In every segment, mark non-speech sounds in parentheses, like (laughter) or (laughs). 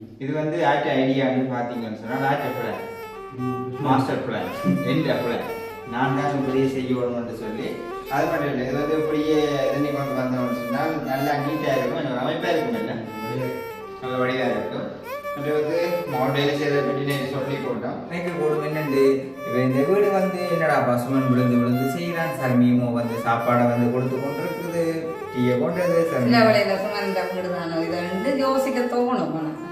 இது வந்து ஆட் ஐடியான்னு பார்த்தீங்கன்னு சொன்னால் ஆட் பிளான் மாஸ்டர் பிளான் எந்த பிளான் நான் தான் இப்படியே செய்யணும்னு சொல்லி அது மட்டும் இல்லை இது வந்து இப்படியே தண்ணி கொண்டு வந்தோம்னு சொன்னால் நல்லா நீட்டாக இருக்கும். கொஞ்சம் அமைப்பாக இருக்கும் இல்லை நல்ல வடிவாக இருக்கும். அது வந்து மாடல் செய்த பற்றி சொல்லி போட்டோம் எனக்கு போடும் என்னண்டு இப்போ இந்த வீடு வந்து என்னடா பசுமன் விழுந்து விழுந்து செய்கிறான். சர்மியமோ வந்து சாப்பாடை வந்து கொடுத்து கொண்டு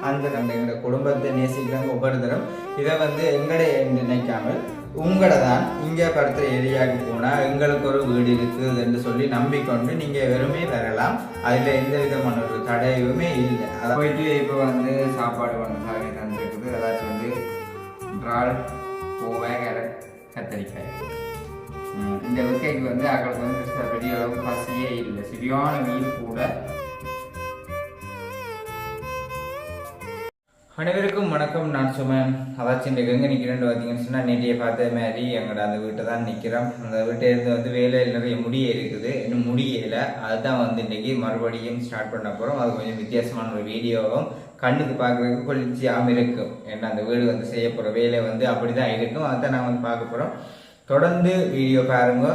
அந்த கண்ட எங்களோட குடும்பத்தை நேசிக்கிறாங்க ஒவ்வொரு தரம் இதை வந்து எங்கட நினைக்காமல் உங்களோட தான் இங்கே ஏரியாவுக்கு போனால் எங்களுக்கு ஒரு வீடு இருக்குது என்று சொல்லி நம்பிக்கொண்டு நீங்கள் வெறுமே வரலாம் அதில் எந்த விதமான ஒரு தடையுமே இல்லை அதை போயிட்டு இப்போ வந்து சாப்பாடு வந்து சாமி தந்துருக்குது ஏதாச்சும் வந்து கத்தரிக்காய் ம், இந்த விக்கைக்கு வந்து அவங்களுக்கு வந்து பெரிய அளவு பசியே இல்லை. சரியான மீன் கூட. அனைவருக்கும் வணக்கம். நான் சுமன். அதாச்சும் இந்த எங்கே நிற்கிறேன்னு பார்த்தீங்கன்னு சொன்னால் நேற்றைய பார்த்த மாதிரி எங்களோட அந்த வீட்டை தான் நிற்கிறோம் அந்த வீட்டை இருந்து வந்து வேலையில் நிறைய முடிய இருக்குது இன்னும் முடியலை அதுதான் வந்து இன்றைக்கி மறுபடியும் ஸ்டார்ட் பண்ண போகிறோம் அது கொஞ்சம் வித்தியாசமான ஒரு வீடியோவும் கண்ணுக்கு பார்க்குறதுக்கு குளிர்ச்சியாகவும் இருக்கும் ஏன்னா அந்த வீடு வந்து செய்ய போகிற வேலை வந்து அப்படி தான் இருக்கும். அதுதான் நான் வந்து பார்க்க போகிறோம் தொடர்ந்து வீடியோ பாருங்க.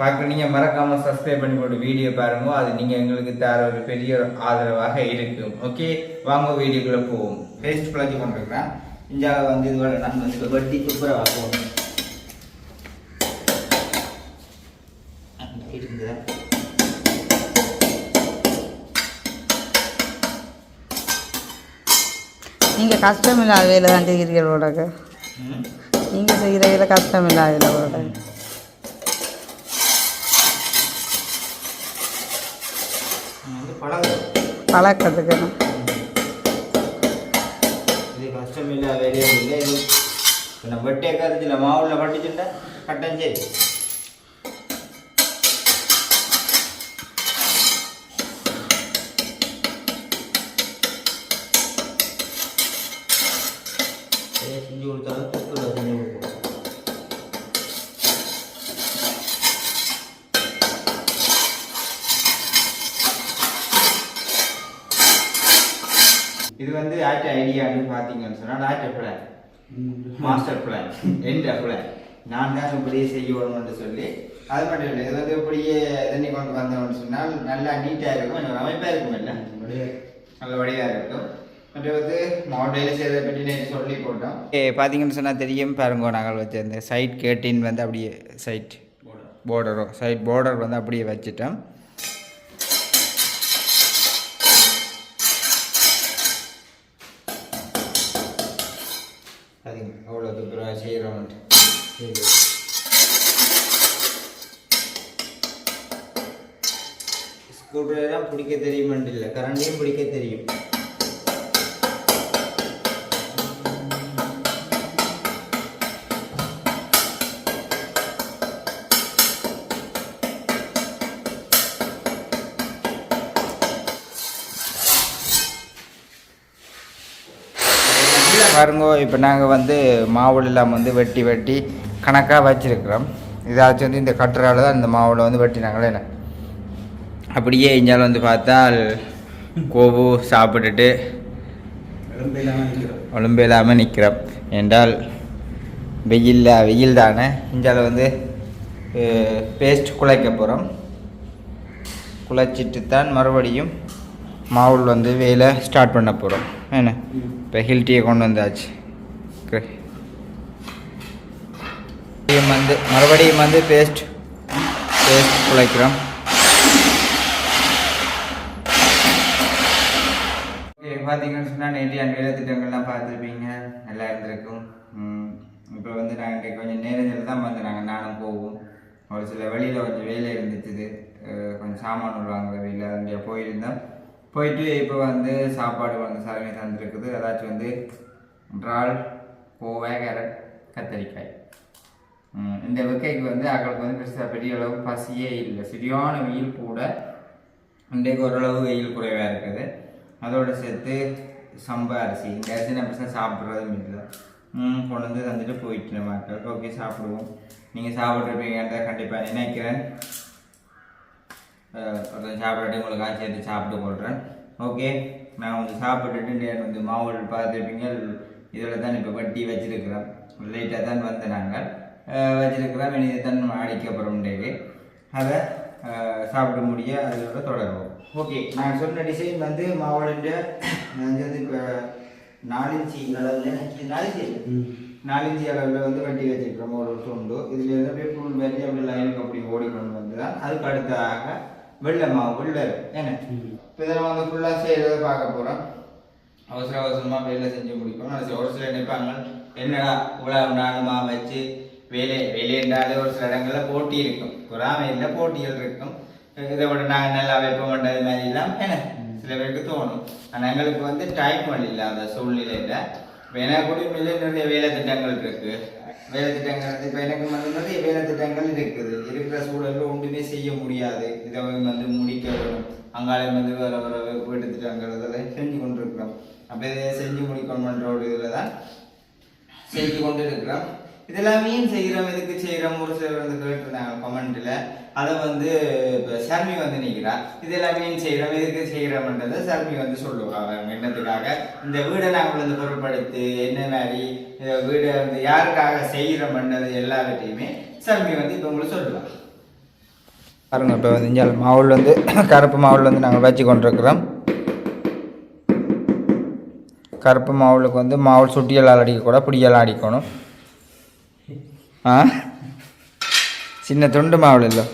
பார்க்க நீங்கள் மறக்காமல் சப்ஸ்கிரைப் பண்ணி போட்டு வீடியோ பாருங்க. அது நீங்கள் எங்களுக்கு தர ஒரு பெரிய ஆதரவாக இருக்கும். ஓகே வாங்க வீடியோக்குள்ளே போவோம். பேஸ்ட் பிளஞ்சி கொண்டிருக்கிறேன். இந்தியாவில் வந்து இதோட நான் வந்து வட்டி சூப்பராக வாங்குவோம் இருக்குது நீங்க கஷ்டம் இல்லாத வேலை தான் செய்கிறீர்கள் உடக்கு நீங்கள் நீங்க செய்கிற வேலை கஷ்டம் இல்லாத வேலை உடக்கு நான் பழக்கத்துக்கு கஷ்டம் இல்லை வேலையே இல்லை இது. இப்போ நம்ம வெட்டிய கருத்தில் மாவுல பட்டுச்சுட்டா கட்டம் சரி வந்து ஆட் ஐடியான்னு பார்த்தீங்கன்னு சொன்னால் ஆட் பிளான் மாஸ்டர் பிளான் எந்த பிளான் நான் தான் இப்படியே செய்யணும்னு சொல்லி அது மட்டும் இல்லை இது வந்து இப்படியே இதனை கொண்டு வந்தோம்னு சொன்னால் நல்லா நீட்டாக இருக்கும் கொஞ்சம் அமைப்பாக இருக்கும் இல்லை நல்ல வடிவாக இருக்கும். பார்த்தீங்கன்னு சொன்னால் தெரியும் பாருங்க நாங்கள் வச்ச இந்த சைட் கேட்டின் வந்து அப்படியே சைட் பார்டரோ சைட் பார்டர் வந்து அப்படியே வச்சுட்டோம். அதுங்க அவ்வளோ தூரம் செய்கிறோம்ட்டு ஸ்க்ரூ ட்ரைவர்லாம் பிடிக்க தெரியுமென்ட்டு இல்லை கரண்டையும் பிடிக்க தெரியும் பாருங்க இப்போ நாங்கள் வந்து மாவுள் இல்லாமல் வந்து வெட்டி வெட்டி கணக்காக வச்சுருக்குறோம். இதாச்சும் வந்து இந்த கட்டுறால தான் இந்த மாவில் வந்து வெட்டினாங்களே என்ன? அப்படியே இஞ்சாலும் வந்து பார்த்தால் கோவு சாப்பிட்டுட்டு உடம்பு இல்லாமல் நிற்கிறோம் என்றால் வெயில்ல வெயில் தானே இஞ்சால வந்து பேஸ்ட் குழைக்க போகிறோம் குழைச்சிட்டு தான் மறுபடியும் மாவுள் வந்து வேலை ஸ்டார்ட் பண்ண போகிறோம் என்ன? இப்போ ஹில் கொண்டு வந்தாச்சு. மறுபடியும் வந்து மறுபடியும் வந்து பேஸ்ட் பேஸ்ட் குழைக்கிறோம் பார்த்தீங்கன்னு சொன்னால் நேற்று வேலை திட்டங்கள்லாம் பார்த்துருப்பீங்க. நல்லா இருந்திருக்கும். இப்போ வந்து நாங்கள் கொஞ்சம் நேரத்தில் தான் வந்து நாங்கள் நானும் போவோம். ஒரு சில வழியில் கொஞ்சம் வேலை இருந்துச்சு கொஞ்சம் சாமான் விடுவாங்க வெளியில் அங்கே போயிருந்தோம். போயிட்டு இப்போ வந்து சாப்பாடு வந்து சாமி தந்துருக்குது. அதாச்சும் வந்து இறால் கோவை கேரட் கத்தரிக்காய். இந்த விக்கைக்கு வந்து அவங்களுக்கு வந்து பெருசாக பெரிய அளவு பசியே இல்லை. சரியான வெயில் கூட இன்றைக்கு ஓரளவு வெயில் குறைவாக இருக்குது. அதோடு சேர்த்து சம்பா அரிசி. இந்த அரிசி நான் பெருசாக சாப்பிட்றதும் இல்லை. கொண்டு வந்து தந்துட்டு போயிட்டு மக்களுக்கு ஓகே சாப்பிடுவோம். நீங்கள் சாப்பிட்ருப்பீங்கன்ற கண்டிப்பாக நினைக்கிறேன். ஒருத்தன் சாப்பிடாட்டி உங்களுக்கு சேர்த்து சாப்பிட்டு கொள்கிறேன் ஓகே நான் வந்து சாப்பிட்டுட்டு வந்து மாவுள் பார்த்துருப்பீங்க. இதில் தான் இப்போ வட்டி வச்சிருக்கிறோம். லைட்டாக தான் வந்து நாங்கள். வச்சிருக்கிறோம். இனி தான் அடிக்க போகிறோம் அதை சாப்பிட முடிய அதோட தொடருவோம். ஓகே நான் சொன்ன டிசைன் வந்து நான் வந்து இப்போ நாலஞ்சு அளவில் நாலஞ்சு நாலஞ்சு அளவில் வந்து வட்டி வச்சிருக்கிறோம். ஒரு துண்டு இதில் அப்படியே ஃபுல் அப்படி லைனுக்கு அப்படி ஓடிக்கொண்டு வந்து தான் அதுக்கு அடுத்ததாக வெள்ளை மாவு வெள்ளை என்ன? இப்போ நம்ம வந்து ஃபுல்லாக செய்கிறத பார்க்க போகிறோம் அவசர அவசரமாக வேலை செஞ்சு முடிப்போம் ஒரு சில நினைப்பாங்க என்னடா இவ்வளோ நாளுமா வச்சு வேலை வேலைன்றாலே ஒரு சில இடங்களில் போட்டி இருக்கும். பொறாமையில் போட்டிகள் இருக்கும். இதை விட நாங்கள் நல்லா வைப்போம்ன்றது மாதிரி மாதிரிலாம் என்ன? சில பேருக்கு தோணும். ஆனால் எங்களுக்கு வந்து டைம் இல்லை அந்த சூழ்நிலையில் இப்போ எனக்கு கூட உண்மையிலே நிறைய வேலை திட்டங்கள் இருக்கு. வேலை திட்டங்கள் வந்து இப்போ எனக்கு வந்து நிறைய வேலை திட்டங்கள் இருக்குது. இருக்கிற சூழலில் ஒன்றுமே செய்ய முடியாது. இதை வந்து முடிக்க வேணும். அங்காலே வந்து வர வர வீட்டு திட்டங்கள் இதெல்லாம் செஞ்சு கொண்டு இருக்கிறோம் அப்போ இதை செஞ்சு முடிக்கணுன்ற ஒரு இதில் தான் செஞ்சு கொண்டு இருக்கிறோம் இதெல்லாமே செய்கிறோம் எதுக்கு செய்கிறோம் ஒரு சிலர் வந்து கேட்டிருந்தாங்க கமெண்ட்டில் அதை வந்து இப்போ சர்மி வந்து நிற்கிறா இதெல்லாம் மீன் செய்கிறோம் எதுக்கு செய்கிறோம்ன்றதை சர்மி வந்து சொல்லுவாங்க. என்னத்துக்காக? இந்த வீடை நாங்கள் வந்து பொருட்படுத்தி என்ன மாதிரி வீடை வந்து யாருக்காக செய்கிறோம்ன்றது எல்லாவற்றையுமே சர்மி வந்து இப்போ உங்களுக்கு சொல்லுவாங்க பாருங்க இப்போ வந்து இஞ்சால் மாவுள் வந்து கருப்பு மாவுள் வந்து நாங்கள் வச்சு கொண்டிருக்கிறோம். கருப்பு மாவுளுக்கு வந்து மாவுள் சுட்டியெல்லாம் அடிக்கக்கூட பிடியெல்லாம் அடிக்கணும் ஆ? சின்ன துண்டு மாவுள் இல்லை.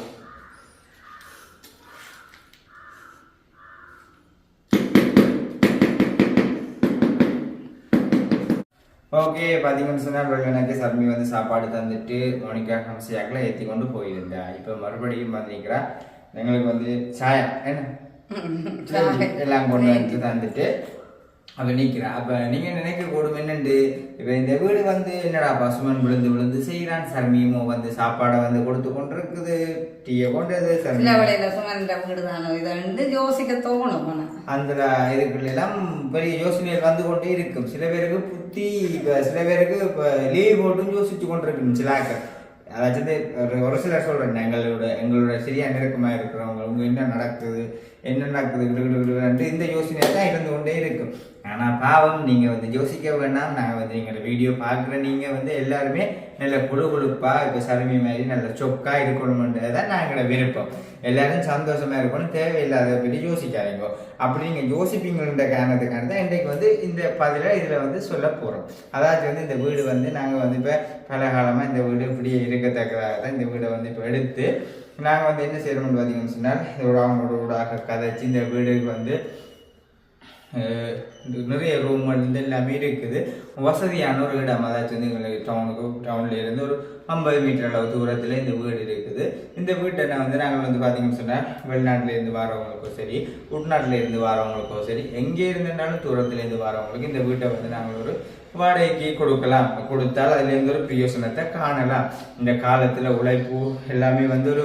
ஓகே பார்த்தீங்கன்னு சொன்னால் வெள்ளனுக்கு சர்மி வந்து சாப்பாடு தந்துட்டு மோனிகா ஹம்சியாக்கில் ஏற்றி கொண்டு போயிருந்தா. இப்போ மறுபடியும் பார்த்தீங்களா எங்களுக்கு வந்து சாயம் என்ன? எல்லாம் கொண்டு வந்து தந்துட்டு அப்ப நிக்கிறா. அப்ப நீங்க நினைக்க கூடும் என்னண்டு? இப்ப இந்த வீடு வந்து என்னடா பசுமன் விழுந்து விழுந்து செய்யறான் சர்மியமோ வந்து சாப்பாடை வந்து கொடுத்து கொண்டிருக்குது. டீயை சுமந்த வீடு தானோ இதை வந்து யோசிக்க தோணும். அந்த இதுக்குள்ள எல்லாம் பெரிய யோசனைகள் வந்து கொண்டே இருக்கும். சில பேருக்கு புத்தி இப்ப சில பேருக்கு இப்ப லீவ் போட்டும் யோசிச்சு கொண்டிருக்கும் சில ஆக்கள் அதாச்சும் ஒரு- ஒரு சிலர் சொல்றேன் எங்களோட எங்களோட சரியா நெருக்கமா இருக்கிறவங்க உங்க என்ன நடக்குது? என்ன நடக்குது இந்த யோசனை தான் இருந்து கொண்டே இருக்கும். ஆனால் பாவம் நீங்கள் வந்து யோசிக்க வேணாம். நாங்கள் வந்து எங்களோட வீடியோ பார்க்குற நீங்கள் வந்து எல்லாருமே நல்ல குழு குழுப்பா இப்போ சருமி மாதிரி நல்ல சொக்காக இருக்கணும்ன்றது தான் நாங்களோட விருப்பம். எல்லாரும் சந்தோஷமா இருக்கணும் தேவையில்லாத பற்றி யோசிக்காதீங்க. அப்படி நீங்க யோசிப்பீங்கன்ற காரணத்துக்கான தான் இன்றைக்கு வந்து இந்த பதில இதுல வந்து சொல்ல போறோம். அதாவது வந்து இந்த வீடு வந்து நாங்க வந்து இப்ப பல காலமா இந்த வீடு இப்படி இருக்கத்தக்கதாக தான் இந்த வீடை வந்து இப்போ எடுத்து நாங்க வந்து என்ன செய்யறோம்னு பார்த்தீங்கன்னு சொன்னால் இதோட அவங்களோட ஊடாக கதைச்சு இந்த வீடுக்கு வந்து நிறைய ரூம் வந்து எல்லாமே இருக்குது. வசதியான ஒரு இடம் அதாச்சும் வந்து எங்களுக்கு டவுனுக்கு டவுன்ல இருந்து ஒரு ஐம்பது மீட்டர் அளவு தூரத்தில் இந்த வீடு இருக்குது. இந்த வீட்டை நான் வந்து நாங்கள் வந்து பார்த்தீங்கன்னு சொன்னால் வெளிநாட்டிலேருந்து வரவங்களுக்கும் சரி உள்நாட்டிலேருந்து வரவங்களுக்கும் சரி எங்கே இருந்திருந்தாலும் தூரத்துல இருந்து வரவங்களுக்கு இந்த வீட்டை வந்து நாங்கள் ஒரு வாடகைக்கு கொடுக்கலாம். கொடுத்தால் அதுலேருந்து ஒரு பிரயோசனத்தை காணலாம். இந்த காலத்தில் உழைப்பு எல்லாமே வந்து ஒரு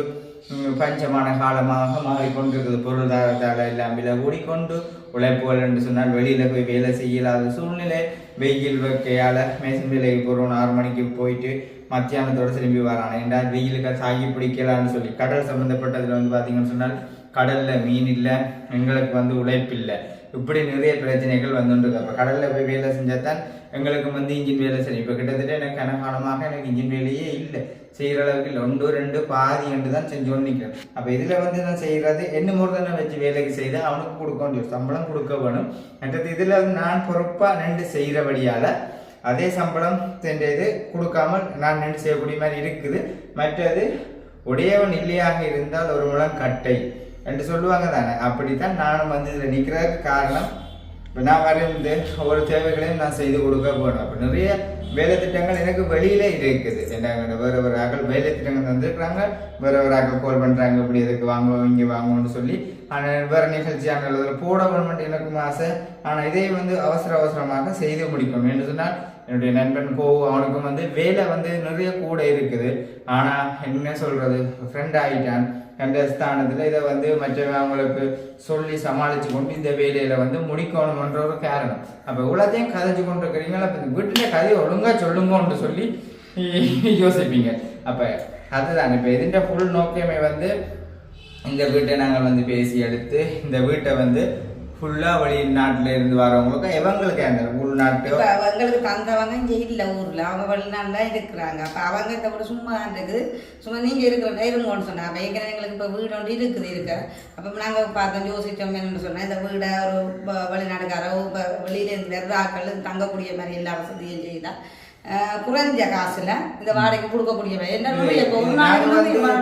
பஞ்சமான காலமாக மாறிக்கொண்டிருக்குது பொருளாதாரத்தால் எல்லாம் விலை கூடிக்கொண்டு உழைப்புகள் என்று சொன்னால் வெளியில் போய் வேலை செய்யலாத சூழ்நிலை வெயில் வைக்கையால் மேசன் வேலைக்கு போகிறோம் ஆறு மணிக்கு போயிட்டு மத்தியானத்தோட திரும்பி வரான். என்றால் வெயிலுக்கு சாகி பிடிக்கலான்னு சொல்லி. கடல் சம்மந்தப்பட்டதில் வந்து பார்த்தீங்கன்னு சொன்னால் கடலில் மீன் இல்லை எங்களுக்கு வந்து உழைப்பு இல்லை. இப்படி நிறைய பிரச்சனைகள் வந்துருக்கு அப்போ கடலில் போய் வேலை செஞ்சால் தான் எங்களுக்கு வந்து இன்ஜின் வேலை சரி இப்போ கிட்டத்தட்ட எனக்கு கனகாலமாக எனக்கு இன்ஜின் வேலையே இல்லை. செய்கிற அளவுக்கு இல்லை. ஒன்று ரெண்டு பாதி என்று தான் செஞ்சு கொண்டு நிற்கிறேன் அப்போ இதில் வந்து நான் செய்கிறது என்ன முருகனை வச்சு வேலைக்கு செய்து அவனுக்கு கொடுக்க வேண்டிய சம்பளம் கொடுக்க வேணும். மற்றது இதில் வந்து நான் பொறுப்பாக நின்று செய்கிறபடியால் அதே சம்பளம் சென்ற இது கொடுக்காமல் நான் நின்று செய்யக்கூடிய மாதிரி இருக்குது. மற்றது உடையவன் இல்லையாக இருந்தால் ஒரு முழம் கட்டை என்று சொல்லுவாங்க தானே. அப்படித்தான் நானும் வந்து இதில் நிற்கிறதுக்கு காரணம். இப்போ நான் வரைந்து ஒவ்வொரு தேவைகளையும் நான் செய்து கொடுக்க போகிறேன் அப்போ நிறைய வேலை திட்டங்கள் எனக்கு வெளியில இருக்குது. என்ன வேறு ஒரு ஆக்கள் வேலை திட்டங்கள் தந்துருக்குறாங்க. வேறு ஒரு ஆக்கள் கால் பண்ணுறாங்க இப்படி எதுக்கு வாங்குவோம் இங்கே வாங்குவோம்னு சொல்லி ஆனால் வேறு நிகழ்ச்சி அதில் போட வேணுமென்று எனக்கும் ஆசை. ஆனால் இதை வந்து அவசர அவசரமாக செய்து முடிக்கணும் என்று சொன்னால் என்னுடைய நண்பன் கோ அவனுக்கும் வந்து வேலை வந்து நிறைய கூட இருக்குது. ஆனால் என்ன சொல்கிறது ஃப்ரெண்ட் ஆகிட்டான் என்ற ஸ்தானத்தில் இதை வந்து மற்றவங்களுக்கு சொல்லி சமாளித்து கொண்டு இந்த வேலையில் வந்து முடிக்கணுமன்ற ஒரு காரணம். அப்போ இவ்வளோத்தையும் கதைச்சு கொண்டு இருக்கிறீங்களா அப்போ இந்த வீட்டில் கதையை ஒழுங்காக சொல்லுங்கன்னு சொல்லி யோசிப்பீங்க. அப்போ அதுதான். இப்போ இதுன்ற ஃபுல் நோக்கமே வந்து இந்த வீட்டை நாங்கள் வந்து பேசி எடுத்து இந்த வீட்டை வந்து ஃபுல்லாக வெளிநாட்டில் இருந்து வரவங்களுக்கும் இவங்களுக்கு அந்த உள்நாட்டு அவங்களுக்கு தந்தவங்க இங்கே இல்லை ஊரில். அவங்க வெளிநாட்டில் இருக்கிறாங்க. அப்போ அவங்க இந்த கூட சும்மா இருக்குது. சும்மா நீங்க இருக்கிற இருங்கன்னு சொன்னால் அப்போ ஏற்கனவே எங்களுக்கு இப்போ வீடு ஒன்று இருக்குது இருக்க. அப்போ நாங்கள் பார்த்தோம் யோசித்தோம் என்னென்னு சொன்னால் இந்த வீடை ஒரு வெளிநாட்டுக்காரோ இப்போ வெளியிலேருந்து இருந்து ஆட்கள் தங்கக்கூடிய மாதிரி எல்லா வசதியும் செய்தால் குறைஞ்ச காசுல இந்த கொடுக்கக்கூடிய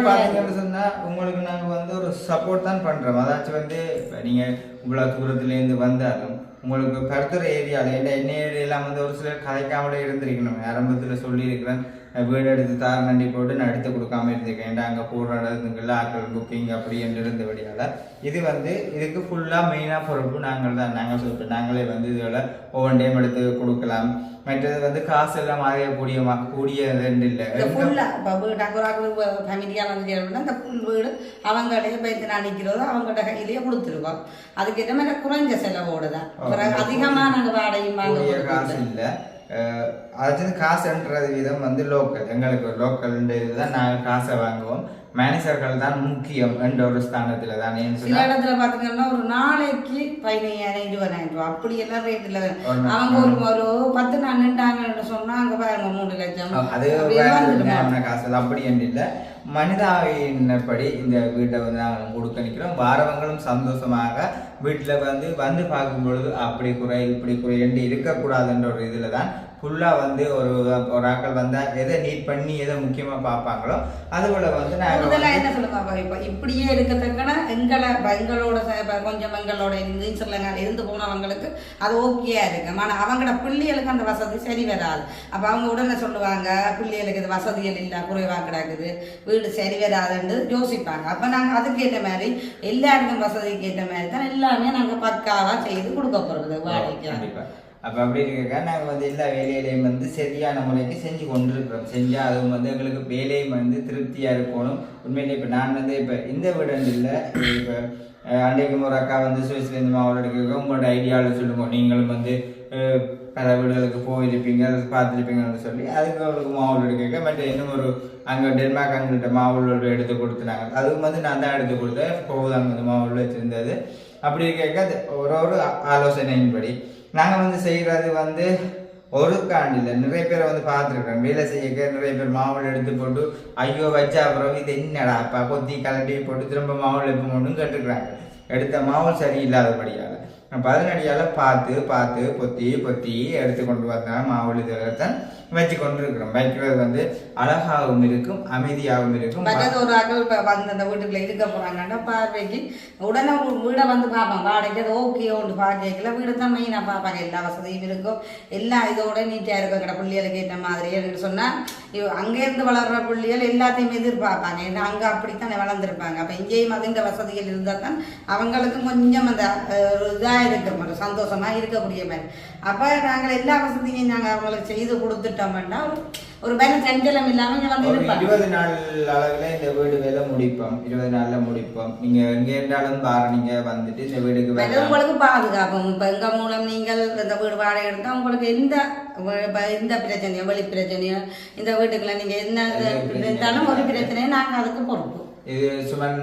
வாடகை சொன்னா உங்களுக்கு நாங்க வந்து ஒரு சப்போர்ட் தான் பண்றோம். அதாச்சும் வந்து இப்ப நீங்க இவ்வளவு தூரத்துல இருந்து வந்தாலும் உங்களுக்கு கருத்துற ஏரியால என்ன என்ன ஏரியாலாம் வந்து ஒரு சிலர் கதைக்காமலே இருந்திருக்கணும். ஆரம்பத்துல சொல்லியிருக்கிறேன். வீடு எடுத்து தார் நண்டி போட்டு நான் எடுத்து கொடுக்காம இருந்திருக்கேன் ஏன்டா அங்கே போடுற இடத்துங்கள்ல ஆக்கள் புக்கிங் அப்படி என்று இருந்தபடியால் இது வந்து இதுக்கு ஃபுல்லாக மெயினாக பொறுப்பு நாங்கள் தான். நாங்கள் சொல்லிட்டு நாங்களே வந்து இதில் ஒவ்வொரு டைம் எடுத்து கொடுக்கலாம். மற்றது வந்து காசு எல்லாம் மாறியக்கூடிய ம- கூடிய ரெண்டு இல்லை. இந்த ஃபேமிலியாக வந்து அந்த ஃபுல் வீடு அவங்களே பயத்து நினைக்கிறதோ அவங்கள்ட்ட கையிலேயே கொடுத்துருவோம் அதுக்கேற்ற மாதிரி குறைஞ்ச செலவோடு தான். அதிகமாக நாங்கள் வாடகையும் வாங்க கூடிய காசு. இல்லை. அதாவது காசுன்றது விதம் வந்து லோக்கல் எங்களுக்கு லோக்கல் இதுதான் நாங்கள் காசை வாங்குவோம். மேனேஜர்கள் தான் முக்கியம் என்ற ஒரு ஸ்தானத்தில் தான் சில இடத்துல பார்த்தீங்கன்னா ஒரு நாளைக்கு பதினையாயிரம் இருபதாயிரம் ரூபா அப்படி எல்லாம் ஒரு நாள். அவங்க ஒரு ஒரு பத்து நாள் நின்றாங்கன்னு சொன்னா அங்கே பாருங்க மூணு லட்சம். அது காசு அப்படி என்று இல்லை. மனிதாவினப்படி இந்த வீட்டை வந்து நாங்கள் கொடுக்க நிற்கிறோம் வாரவங்களும் சந்தோஷமாக வீட்டில் வந்து வந்து பார்க்கும் பொழுது அப்படி குறை இப்படி குறை என்று இருக்கக்கூடாதுன்ற ஒரு இதில் தான் ஃபுல்லாக வந்து ஒரு ஒரு வந்தால் எதை நீட் பண்ணி எதை முக்கியமாக பார்ப்பாங்களோ அதுபோல் வந்து நாங்கள் என்ன சொல்லுங்க இப்போ இப்படியே இருக்கத்தக்கன எங்களை எங்களோட கொஞ்சம் எங்களோட இருந்து சிலங்கால இருந்து போனவங்களுக்கு அது ஓகேயா இருக்கு. ஆனால் அவங்களோட பிள்ளைகளுக்கு அந்த வசதி சரி வராது. அப்போ அவங்க உடனே சொல்லுவாங்க பிள்ளைகளுக்கு இது வசதிகள் இல்லை குறைவாக கிடக்குது. வீடு சரி வராதுன்னு யோசிப்பாங்க. அப்போ நாங்கள் அதுக்கேற்ற மாதிரி எல்லாருக்கும் வசதிக்கு ஏற்ற மாதிரி தான் எல்லாமே நாங்கள் பக்காவாக செய்து கொடுக்க போகிறது வாடகைக்கு அப்போ அப்படி இருக்க நாங்கள் வந்து எல்லா வேலையிலையும் வந்து சரியான முறைக்கு செஞ்சு கொண்டிருக்கிறோம். செஞ்சால் அதுவும் வந்து எங்களுக்கு வேலையும் வந்து திருப்தியாக இருக்கணும். உண்மையிலே இப்போ நான் வந்து இப்போ இந்த வீடு இல்லை இப்போ அன்றைக்கு ஒரு அக்கா வந்து சுவிஸ்லேருந்து மாவட்டம் எடுக்க உங்களோட ஐடியாவில் சொல்லுங்க. நீங்களும் வந்து பல வீடுகளுக்கு போயிருப்பீங்க அதை பார்த்துருப்பீங்கன்னு சொல்லி அதுக்கு அவளுக்கு மாவுள் எடுக்க பட் இன்னும் ஒரு அங்கே டென்மார்க் அங்கிட்ட மாவுள் எடுத்து கொடுத்துனாங்க. அதுவும் வந்து நான் தான் எடுத்து கொடுத்தேன். போகுது அங்கே வந்து மாவுள் வச்சுருந்தது. அப்படி இருக்க அது ஒரு ஒரு ஆலோசனையின்படி. நாங்கள் வந்து செய்கிறது வந்து ஒரு காண்டில் நிறைய பேரை வந்து பார்த்துருக்கேன் வேலை செய்ய நிறைய பேர் மாவுள் எடுத்து போட்டு ஐயோ வச்சா அப்புறம் இது என்னடா அப்பா? கொத்தி கலட்டி போட்டு திரும்ப மாவுள் எப்போ மட்டும் கேட்டுருக்குறாங்க. எடுத்த மாவுள் சரியில்லாதபடியால். பதினடியால் பார்த்து பார்த்து கொத்தி கொத்தி எடுத்து கொண்டு வந்தாங்க மாவுள் இதில் தான் வச்சு கொண்டு இருக்கிறோம் வைக்கிறது வந்து அழகாகவும் இருக்கும் அமைதியாகவும் இருக்கும். பக்கத்து ஒரு ஆக்கள் இப்போ வந்து அந்த வீட்டுக்குள்ள இருக்க போறாங்கன்னா பார்வைக்கு உடனே வீடை வந்து பார்ப்பாங்க வாடகை அது ஓகே ஒன்று பார்க்கல வீடு தான் மெயினாக பார்ப்பாங்க. எல்லா வசதியும் இருக்கும். எல்லா இதோட நீட்டாக இருக்கும். கடை பிள்ளைகளுக்கு ஏற்ற மாதிரி சொன்னால் அங்கேருந்து வளர்ற பிள்ளைகள் எல்லாத்தையும் எதிர்பார்ப்பாங்க. ஏன்னா அங்கே அப்படித்தானே வளர்ந்துருப்பாங்க. அப்போ இங்கேயும் அது வசதிகள் இருந்தால் தான் அவங்களுக்கும் கொஞ்சம் அந்த ஒரு இதாக இருக்கிற ஒரு சந்தோஷமாக இருக்கக்கூடிய மாதிரி. அப்போ நாங்கள் எல்லா வசதியும் நாங்கள் அவங்களுக்கு செய்து கொடுத்துட்டு ஒரு ஒரு பயம் சஞ்சலம் இல்லாமல் இங்கே வந்து இருப்பாங்க. இருபது நாள் அளவில் இந்த வீடு வேலை முடிப்போம். இருபது நாள்ல முடிப்போம். நீங்க எங்க இருந்தாலும் பாரு நீங்க வந்துட்டு இந்த வீடுக்கு வரலாம். உங்களுக்கு பாதுகாப்பும். இப்போ எங்கள் மூலம் நீங்கள் இந்த வீடு வாடகை எடுத்தால் உங்களுக்கு எந்த எந்த பிரச்சனையோ வெளி பிரச்சனையோ இந்த வீட்டுக்குள்ள நீங்கள் என்ன இருந்தாலும் ஒரு பிரச்சனையும் நாங்கள் அதுக்கு பொறுப்பு. இது சுமன்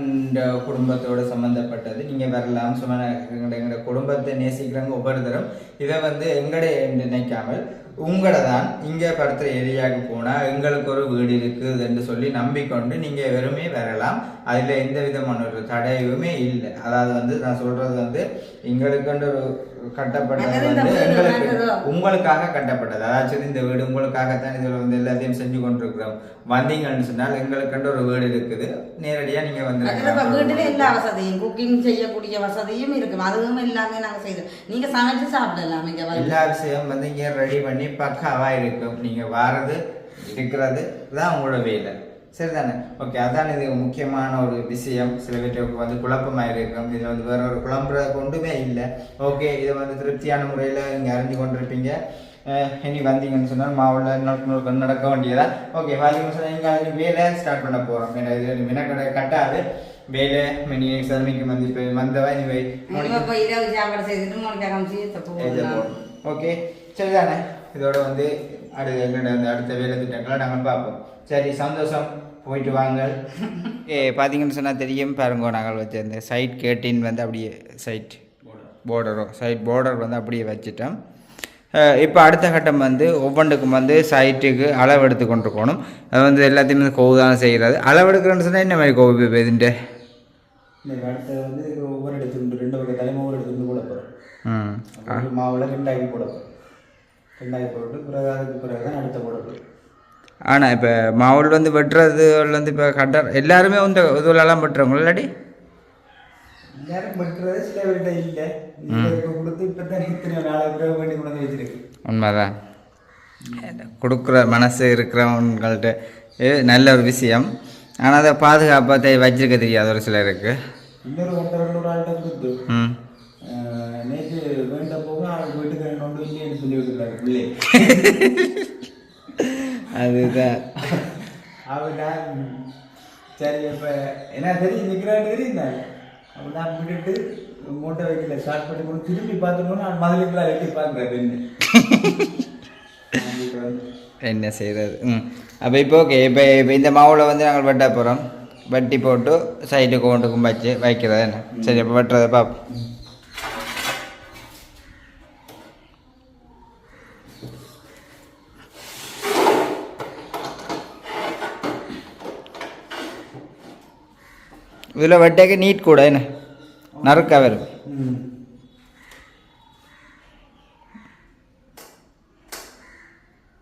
குடும்பத்தோட சம்பந்தப்பட்டது. நீங்க வரலாம். சுமன் எங்களோட எங்களோட குடும்பத்தை நேசிக்கிறவங்க ஒவ்வொருத்தரும். இதை வந்து எங்கட என்று நினைக்காமல் உங்களை தான் இங்கே படுத்துகிற ஏரியாவுக்கு போனால் எங்களுக்கு ஒரு வீடு இருக்குது என்று சொல்லி நம்பிக்கொண்டு நீங்கள் வெறுமே வரலாம். அதில் எந்த விதமான ஒரு தடையுமே இல்லை. அதாவது வந்து நான் சொல்கிறது வந்து எங்களுக்குன்ற ஒரு கட்டப்பட்டது வந்து எங்களுக்கு? உங்களுக்காக கட்டப்பட்டது அதாச்சும் இந்த வீடு உங்களுக்காகத்தான் இதில் வந்து எல்லாத்தையும் செஞ்சு கொண்டிருக்கிறோம். வந்தீங்கன்னு சொன்னால் எங்களுக்குன்ற ஒரு வீடு இருக்குது. நேரடியாக நீங்கள் வந்து வீட்டில் எல்லா வசதியும் குக்கிங் செய்யக்கூடிய வசதியும் இருக்கும். அதுவும் எல்லாமே நாங்கள் செய்தோம் நீங்கள் சமைச்சு சாப்பிடலாம் இங்கே எல்லா விஷயம் வந்து இங்கே ரெடி பண்ணி பக்காவா இருக்கும். நீங்க வாரது இருக்கிறது தான் உங்களோட வேலை. சரிதானே? ஓகே அதான் இது முக்கியமான ஒரு விஷயம். சில பேருக்கு வந்து குழப்பமா இருக்கும் இது வந்து வேற ஒரு குழம்புற கொண்டுமே இல்லை. ஓகே இதை வந்து திருப்தியான முறையில் நீங்கள் அறிஞ்சு கொண்டிருப்பீங்க. இனி வந்தீங்கன்னு சொன்னால் மாவில் நடக்க நடக்க வேண்டியதா ஓகே பார்த்தீங்கன்னு சொன்னால் நீங்கள் அதில் வேலை ஸ்டார்ட் பண்ண போகிறோம் ஏன்னா இது மினக்கடை கட்டாது. வேலை மினி சர்மிக்கு வந்து இப்போ வந்தவா மூணு போகலாம் ஓகே சரிதானே? இதோட வந்து அடுத்த அடுத்த வேலை திட்டங்களை நாங்கள் பார்ப்போம். சரி சந்தோஷம். போயிட்டு வாங்க. ஏ பார்த்தீங்கன்னு சொன்னால் தெரியும். பாருங்க நாங்கள் வச்சிருந்த சைட் கேட்டின் வந்து அப்படியே சைட் பார்டரோ சைட் பார்டர் வந்து அப்படியே வச்சுட்டோம். இப்போ அடுத்த கட்டம் வந்து ஒவ்வொன்றுக்கும் வந்து சைட்டுக்கு அளவு எடுத்து கொண்டிருக்கணும். அது வந்து எல்லாத்தையுமே கோவு தான் செய்கிறது அளவு எடுக்கிறேன்னு சொன்னால் என்ன மாதிரி கோவு இதுன்ட்டு? இந்த அடுத்து வந்து ஒவ்வொரு இடத்துல ரெண்டு வகை தலைமை ஒவ்வொரு இடத்துல போட போகிறோம் ம். மாவில் ரெண்டாகி போட போகிறோம் ரெண்டாகி போட்டு பிறகு அதுக்கு பிறகு தான் அடுத்த போட போகிறோம் ஆனால் இப்போ மாவுள் வந்து வெட்டுறது வந்து இப்போ கட்டர் எல்லாருமே வந்து இதுலலாம் வெட்டுறவங்க இல்லாட்டி? எல்லாரும் பட்டுறது சில பேர்கிட்ட இல்லை இப்போ கொடுத்து இப்போ தான் இத்தனை நாளை பிறகு வேண்டி கொண்டு வந்து வச்சிருக்கு. உண்மைதான். கொடுக்குற மனசு இருக்கிறவங்கள்ட்ட நல்ல ஒரு விஷயம். ஆனால் அதை பாதுகாப்பாக வச்சிருக்க தெரியாது ஒரு சிலருக்கு. இன்னொரு ஆள்கிட்ட கொடுத்து நேற்று வேண்ட போக வீட்டுக்கு ரெண்டு ஒன்று இல்லைன்னு சொல்லி விட்டுருக்காரு பிள்ளை. (laughs) அவன் நான் சரி இப்போ என்ன தெரியும் நிற்கிறான்னு தெரியும் நான் விட்டுட்டு மூட்டை வைக்கல ஸ்டார்ட் பண்ணி கொண்டு திரும்பி பார்த்துட்டோன்னா அவன் மதுரைக்குள்ள வெட்டி பார்க்குறாரு என்ன என்ன செய்கிறது ம். அப்போ இப்போ ஓகே இப்போ இப்போ இந்த மாவில் வந்து நாங்கள் வெட்ட போகிறோம் வெட்டி போட்டு சைடுக்கு ஒன்றுக்கும் வச்சு வைக்கிறது என்ன? சரி அப்போ வெட்டுறதை பார்ப்போம் இதில் வெட்டேக்க நீட் கூட என்ன? நறுக்கா வரும் ம்.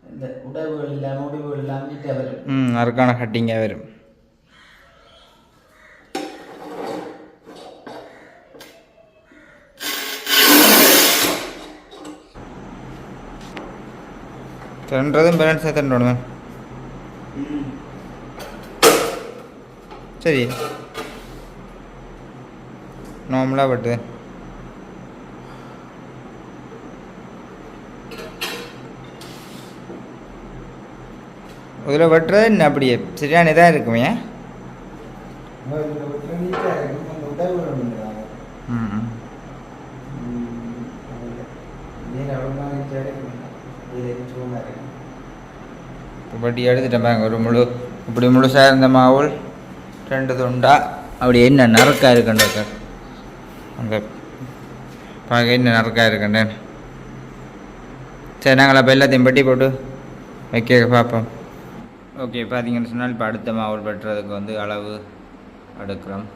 இந்த உடவுகள் இல்லாமல் உடவுகள் இல்லாமல் நீட்டாக வரும் ம் நறுக்கான கட்டிங்காக நார்மலாக பட்டுது இதில் வெட்டுறது என்ன அப்படியே சரியான இதாக இருக்குமே. இப்படி எடுத்துட்டேன் பாருங்க ஒரு முழு இப்படி முழுசாக இருந்த மாவுள் ரெண்டு துண்டா அப்படி என்ன நறுக்கா இருக்குன்னு அந்த பார்க்க என்ன நறுக்கா சரி நாங்கள் அப்போ எல்லாத்தையும் பெட்டி போட்டு வைக்க பார்ப்போம். ஓகே பார்த்தீங்கன்னு சொன்னால் இப்போ அடுத்த மாவு பெட்டுறதுக்கு வந்து அளவு எடுக்கிறோம்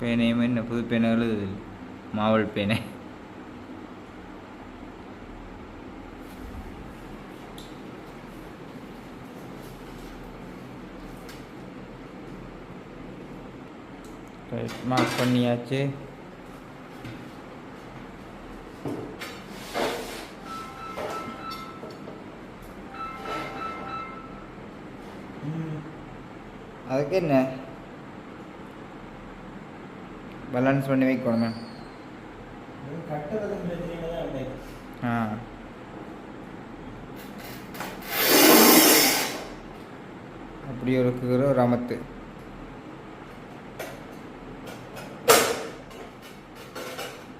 பேனையும் என்ன புது பேனை மாவல் பேனை. மார்க் பண்ணியாச்சு அதுக்கு என்ன? பேலன்ஸ் பண்ணி வைக்கணுமே ஆ. அப்படி கீரை ஒரு அமத்து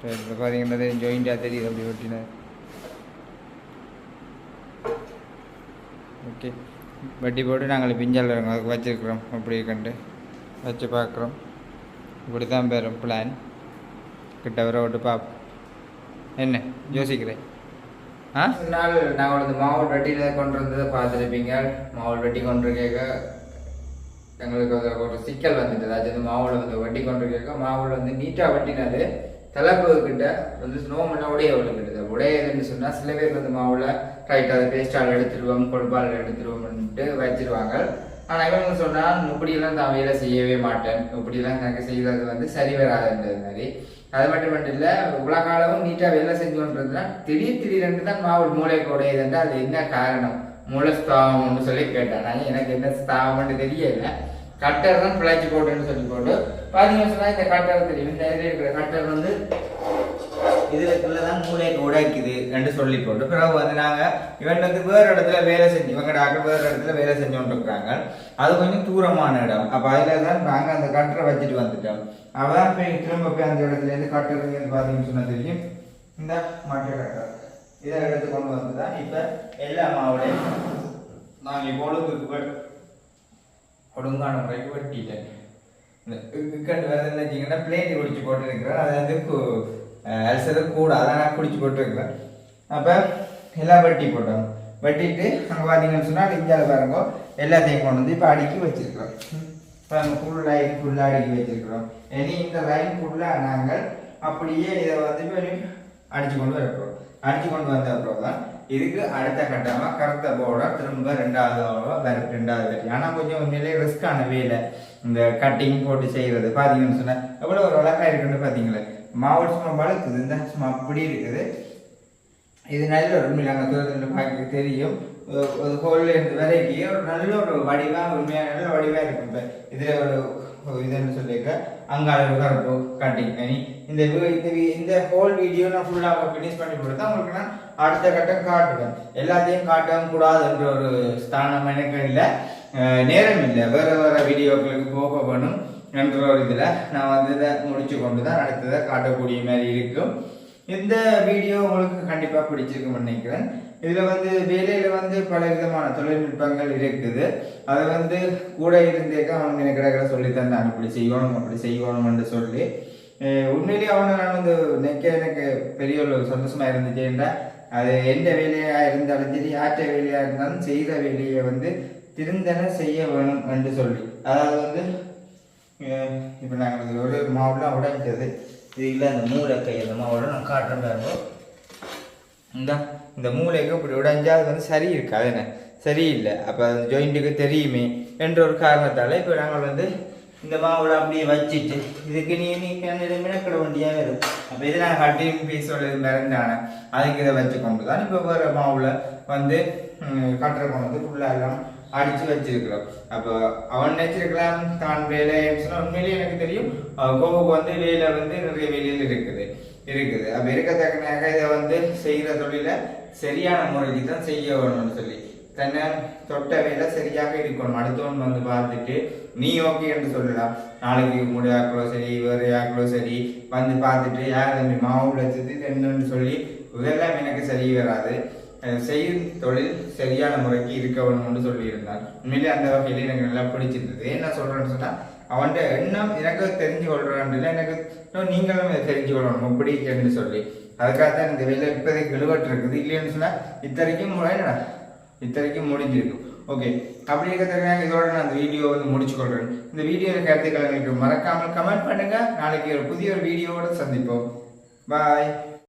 இப்போ பார்த்தீங்கன்னா ஜாயிண்டாக தெரியுது அப்படி ஒட்டினது ஓகே வட்டி போட்டு நாங்கள் பிஞ்சால் இருக்கோம் அதுக்கு வச்சுருக்குறோம். அப்படி கண்டு வச்சு பார்க்குறோம். இப்படி தான் பேரும் பிளான் கிட்ட வர விட்டு பார்ப்போம் என்ன? யோசிக்கிறேன். ஆ? நாள் நாங்கள் வந்து மாவட்ட வெட்டியில் கொண்டு வந்ததை பார்த்துருப்பீங்க. மாவட்ட வெட்டி கொண்டு கேட்க எங்களுக்கு ஒரு சிக்கல் வந்துட்டு அதாவது இந்த மாவில் வந்து வட்டி கொண்டு கேட்க மாவில் வந்து நீட்டாக வெட்டினது. தலைப்புகிட்ட வந்து ஸ்னோமெல்லாம் உடைய விழுந்துடுது. உடையதுன்னு சொன்னால் சில பேர் வந்து மாவில் ரைட் அதை பேஸ்டால் எடுத்துருவோம் கொழுப்பால் எடுத்துருவோம்ன்ட்டு வச்சிருவாங்க. ஆனால் இவங்க சொன்னால் இப்படியெல்லாம் தான் வேலை செய்யவே மாட்டேன். இப்படிலாம் எனக்கு செய்கிறது வந்து சரி வராதுன்றது மாதிரி. அது மட்டும் இல்லை உலக காலமும் நீட்டாக வேலை செஞ்சோன்றதுனா திடீர் திடீரென்று தான் மாவு மூளைக்கு உடையுதுன்ட்டு அது என்ன காரணம்? மூளை ஸ்தாவம்னு சொல்லி கேட்டேன் நான் எனக்கு என்ன ஸ்தாவம்னு தெரியல. கட்டர் தான் பிழைச்சி போட்டுன்னு சொல்லி போட்டு பார்த்தீங்கன்னு சொன்னால் இந்த கட்டர் தெரியும். இந்த இதில் இருக்கிற கட்டர் வந்து இதுக்குள்ள தான் மூளைக்கு உடைக்குது என்று சொல்லி போட்டு பிறகு வந்து நாங்கள் இவன் வந்து வேறு இடத்துல வேலை செஞ்சு இவங்க டாக்டர் வேறு இடத்துல வேலை செஞ்சோன்னு இருக்கிறாங்க அது கொஞ்சம் தூரமான இடம். அப்போ அதில் தான் நாங்கள் அந்த கட்டரை வச்சுட்டு வந்துட்டோம். அவதான் போய் திரும்ப போய் அந்த இடத்துல இருந்து கட்டுறது பார்த்தீங்கன்னு சொன்னா தெரியும். இந்த மட்டை கட்டர். இதை எடுத்து கொண்டு வந்து தான் இப்போ எல்லா மாவுடையும் நாங்கள் இப்போ ஒழுங்குக்கு ஒழுங்கான முறைக்கு வெட்டிட்டேன். இந்த இக்கண்டு வேறு வச்சிங்கன்னா பிளேட்டு குடிச்சு போட்டுருக்கிறேன் அது வந்து அல்சரு கூட அதான் நான் குடிச்சு போட்டுருக்கிறேன். அப்போ எல்லாம் வெட்டி போட்டோம். வெட்டிட்டு அங்கே பார்த்தீங்கன்னு சொன்னால் இந்தியாவில் பாருங்க எல்லாத்தையும் கொண்டு வந்து இப்போ அடுக்கி வச்சிருக்கிறோம். இப்போ நம்ம ஃபுல் லைன் ஃபுல்லாக அடுக்கி வச்சிருக்கிறோம். இனி இந்த லைன் ஃபுல்லாக நாங்கள் அப்படியே இதை வந்து அடித்து கொண்டு வரப்போம் அடித்து கொண்டு வந்த அப்புறம் தான் இதுக்கு அடுத்த கட்டமாக கருத்த போட திரும்ப ரெண்டாவது வரும் ரெண்டாவது வெட்டி ஆனால் கொஞ்சம் உண்மையிலே ரிஸ்க்கான வேலை. இந்த கட்டிங் போட்டு செய்கிறது பார்த்தீங்கன்னு சொன்னால் எவ்வளோ ஒரு அழகாக இருக்குன்னு பார்த்தீங்களே மாவட்ட சும்மா வளர்க்குது. இந்த சும்மா அப்படி இருக்குது. இது நல்ல ஒரு உண்மையில் அங்கே தூரத்தில் பார்க்க தெரியும். ஒரு- ஹோல் கோல்ல இருந்து ஒரு நல்ல ஒரு வடிவாக உண்மையாக நல்ல வடிவாக இருக்கும். இப்போ இதில் ஒரு இதுன்னு சொல்லியிருக்க. அங்கால கருப்பு கட்டிங் பண்ணி இந்த இந்த இந்த ஹோல் வீடியோ நான் ஃபுல்லாக ஃபினிஷ் பண்ணி கொடுத்தா உங்களுக்கு நான் அடுத்த கட்டம் காட்டுவேன். எல்லாத்தையும் காட்டவும் கூடாதுன்ற ஒரு ஸ்தானம் எனக்கு இல்லை. நேரம் இல்லை. வேறு வேறு வீடியோக்களுக்கு போக வேணும் என்ற ஒரு இதில் நான் வந்து இதை முடிச்சு கொண்டு தான் அடுத்ததை காட்டக்கூடிய மாதிரி இருக்கும். இந்த வீடியோ உங்களுக்கு கண்டிப்பாக பிடிச்சிருக்கும்னு நினைக்கிறேன். இதில் வந்து வேலையில் வந்து பல விதமான தொழில்நுட்பங்கள் இருக்குது. அதை வந்து கூட இருந்தேக்கா அவங்க எனக்கு கிடக்கிற சொல்லித்தந்தான். இப்படி செய்யணும் அப்படி செய்யணும்னு சொல்லி. உண்மையிலேயே அவனை நான் வந்து நினைக்க எனக்கு பெரிய ஒரு சந்தோஷமாக இருந்துச்சுன்னா அது எந்த வேலையாக இருந்தாலும் சரி ஆற்ற வேலையாக இருந்தாலும் செய்த வேலையை வந்து திருந்தன செய்ய வேணும் என்று சொல்லி. அதாவது வந்து இப்போ நாங்கள் ஒரு மாவுலாம் உடைஞ்சது. இது இல்லை அந்த மூளை கை அந்த மாவோட நான் காட்டுறேன் பாருங்க. இந்த. இந்த மூளைக்கு இப்படி உடைஞ்சா அது வந்து சரி இருக்காது என்ன? சரியில்லை. அப்போ அந்த ஜாயிண்ட்டுக்கு தெரியுமே என்ற ஒரு காரணத்தால் இப்போ நாங்கள் வந்து இந்த மாவுல அப்படியே வச்சுட்டு இதுக்கு நீ நீ மினக்கிட வேண்டியாக இருக்கும் அப்போ இது நான் கட்டிங் பீஸோட மறந்தானே அதுக்கு இதை வச்சு கொண்டு தான் இப்போ வேறு மாவுல வந்து கட்டுற கொண்டு வந்து ஃபுல்லாக எல்லாம் அடித்து வச்சிருக்கிறோம். அப்போ அவன் நினைச்சிருக்கலாம் தான் வேலை உண்மையிலேயே எனக்கு தெரியும் கோவுக்கு வந்து வேலை வந்து நிறைய வேலையில் இருக்குது. இருக்குது. அப்போ இருக்கத்தக்கனாக இதை வந்து செய்கிற தொழிலை சரியான முறைக்கு தான் செய்ய வேணும்னு சொல்லி. தன்னை தொட்ட வேலை சரியாக இருக்கணும். அடுத்தவன் வந்து பார்த்துட்டு நீ ஓகே என்று சொல்லலாம். நாளைக்கு முடியாக்களோ சரி வேறு யாக்களோ சரி வந்து பார்த்துட்டு யார் தம்பி மாவு வச்சது என்னன்னு சொல்லி இதெல்லாம் எனக்கு சரி வராது. செய்யும் தொழில் சரியான முறைக்கு இருக்க வேணும்னு சொல்லியிருந்தான் உண்மையிலே அந்த வகையில் எனக்கு நல்லா பிடிச்சிருந்தது. என்ன சொல்றேன்னு சொன்னா அவன்கிட்ட எண்ணம் எனக்கு தெரிஞ்சு கொள்றான் எனக்கு நீங்களும் தெரிஞ்சு கொள்ளணும் எப்படி என்று சொல்லி. அதுக்காக தான் இந்த வேலை இப்போதைக்கு எழுவட்டு இருக்குது இல்லைன்னு சொன்னா இத்தனைக்கும் என்னடா? இத்தனைக்கும் முடிஞ்சிருக்கும் ஓகே அப்படி இருக்கிறதுக்காக இதோட நான் அந்த வீடியோ வந்து முடிச்சு கொள்றேன் இந்த வீடியோ கருத்துக்கள் எங்களுக்கு மறக்காமல் கமெண்ட் பண்ணுங்க. நாளைக்கு ஒரு புதிய ஒரு வீடியோவோட சந்திப்போம். பாய்